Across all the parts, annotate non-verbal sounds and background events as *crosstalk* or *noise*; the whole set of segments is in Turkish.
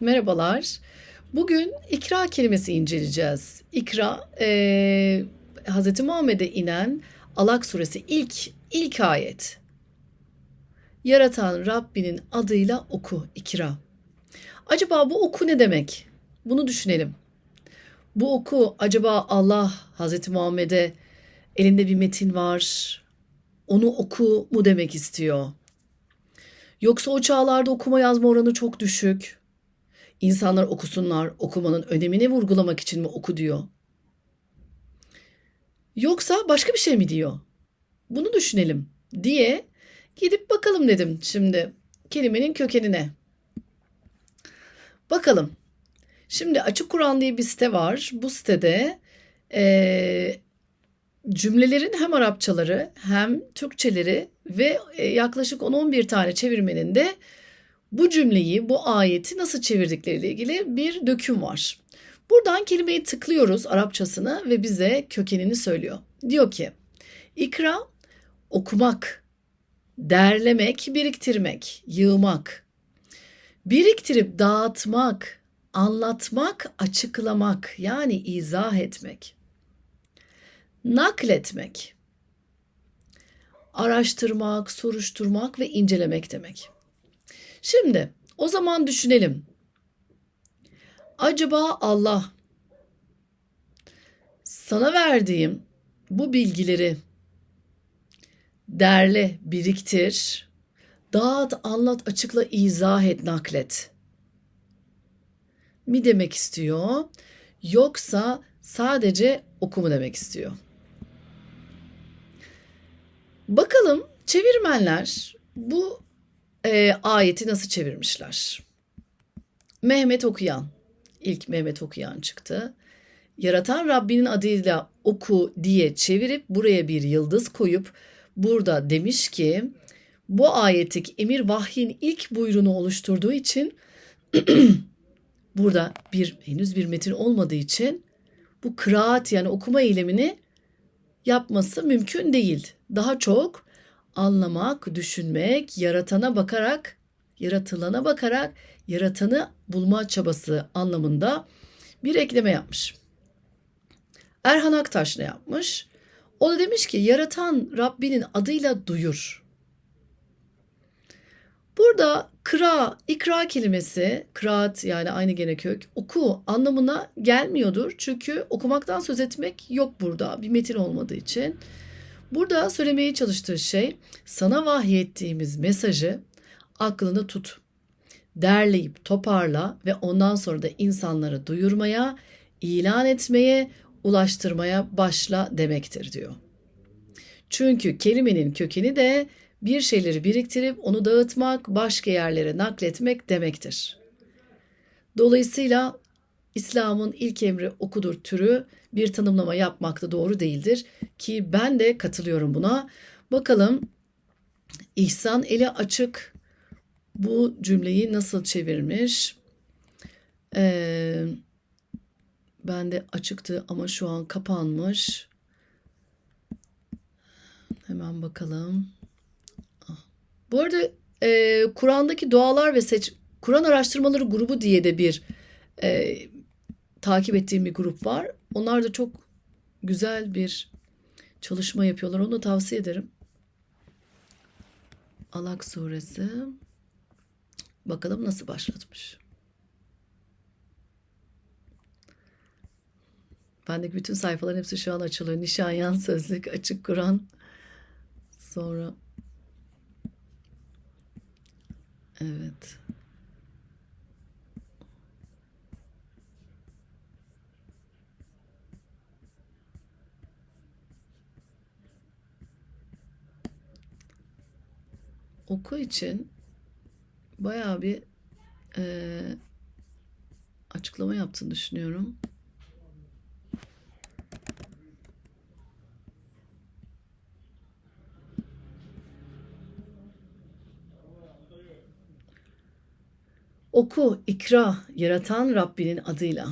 Merhabalar. Bugün ikra kelimesi inceleyeceğiz. İkra, eee Hz. Muhammed'e inen Alak suresi ilk ilk ayet. Yaratan Rabbinin adıyla oku, ikra. Acaba bu oku ne demek? Bunu düşünelim. Bu oku acaba Allah Hz. Muhammed'e elinde bir metin var, onu oku mu demek istiyor? Yoksa o çağlarda okuma yazma oranı çok düşük. İnsanlar okusunlar, okumanın önemini vurgulamak için mi oku diyor? Yoksa başka bir şey mi diyor? Bunu düşünelim diye gidip bakalım dedim şimdi kelimenin kökenine. Bakalım. Şimdi Açık Kur'an diye bir site var. Bu sitede eee, cümlelerin hem Arapçaları hem Türkçeleri ve e, yaklaşık 10-11 tane çevirmenin de bu cümleyi, bu ayeti nasıl çevirdikleriyle ilgili bir döküm var. Buradan kelimeyi tıklıyoruz Arapçasını ve bize kökenini söylüyor. Diyor ki, ikra okumak, derlemek, biriktirmek, yığmak. Biriktirip dağıtmak, anlatmak, açıklamak yani izah etmek. Nakletmek. Araştırmak, soruşturmak ve incelemek demek. Şimdi o zaman düşünelim. Acaba Allah sana verdiğim bu bilgileri derle, biriktir, dağıt, anlat, açıkla, izah et, naklet mi demek istiyor? Yoksa sadece oku mu demek istiyor? Bakalım çevirmenler bu e, ayeti nasıl çevirmişler? Mehmet Okuyan, ilk Mehmet Okuyan çıktı. Yaratan Rabbinin adıyla oku diye çevirip buraya bir yıldız koyup burada demiş ki bu ayetlik emir vahyin ilk buyruğunu oluşturduğu için *clears throat* burada bir henüz bir metin olmadığı için bu kıraat yani okuma eylemini yapması mümkün değil. Daha çok anlamak, düşünmek, yaratana bakarak, yaratılana bakarak yaratanı bulma çabası anlamında bir ekleme yapmış. Erhan Aktaş ne yapmış? O da demiş ki yaratan Rabbinin adıyla duyur. Burada kıra, ikra kelimesi, kıraat yani aynı gene kök, oku anlamına gelmiyordur. Çünkü okumaktan söz etmek yok burada bir metin olmadığı için. Burada söylemeye çalıştığı şey sana vahyettiğimiz mesajı aklında tut. Derleyip toparla ve ondan sonra da insanlara duyurmaya, ilan etmeye, ulaştırmaya başla demektir diyor. Çünkü kelimenin kökeni de bir şeyleri biriktirip onu dağıtmak, başka yerlere nakletmek demektir. Dolayısıyla İslam'ın ilk emri okudur türü bir tanımlama yapmak da doğru değildir ki ben de katılıyorum buna. Bakalım İhsan eli açık bu cümleyi nasıl çevirmiş? Ee, ben de açıktı ama şu an kapanmış. Hemen bakalım. Ah. Bu arada e, Kur'an'daki dualar ve seç Kur'an araştırmaları grubu diye de bir e, takip ettiğim bir grup var. Onlar da çok güzel bir çalışma yapıyorlar. Onu tavsiye ederim. Alak suresi. Bakalım nasıl başlatmış. Bendeki bütün sayfaların hepsi şu an açılıyor. Nişanyan sözlük, açık Kur'an. Sonra Evet. Oku için bayağı bir eee, açıklama yaptığını düşünüyorum. Oku, ikra, yaratan Rabbinin adıyla.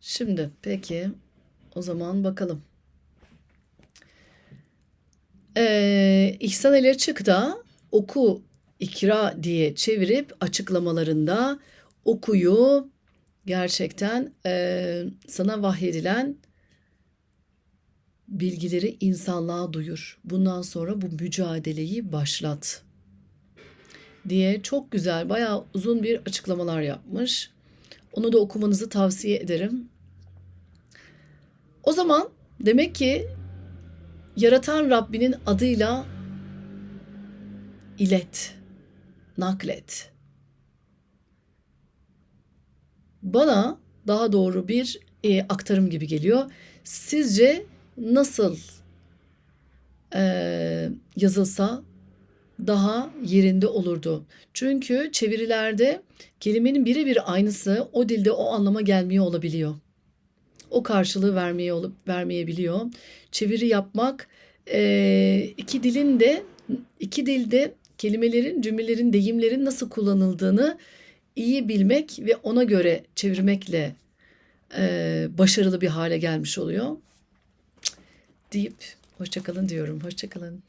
Şimdi peki o zaman bakalım. Ee, İhsan ile çık da oku ikra diye çevirip açıklamalarında okuyu gerçekten eee, sana vahyedilen bilgileri insanlığa duyur. Bundan sonra bu mücadeleyi başlat diye çok güzel, bayağı uzun bir açıklamalar yapmış. Onu da okumanızı tavsiye ederim. O zaman demek ki yaratan Rabbinin adıyla ilet, naklet. Bana daha doğru bir e, aktarım gibi geliyor. Sizce nasıl e, yazılsa daha yerinde olurdu? Çünkü çevirilerde kelimenin birebir aynısı o dilde o anlama gelmiyor olabiliyor. O karşılığı vermeye olup vermeyebiliyor. Çeviri yapmak e, iki dilin de iki dilde kelimelerin, cümlelerin, deyimlerin nasıl kullanıldığını iyi bilmek ve ona göre çevirmekle e, başarılı bir hale gelmiş oluyor. Deyip hoşçakalın diyorum. Hoşçakalın.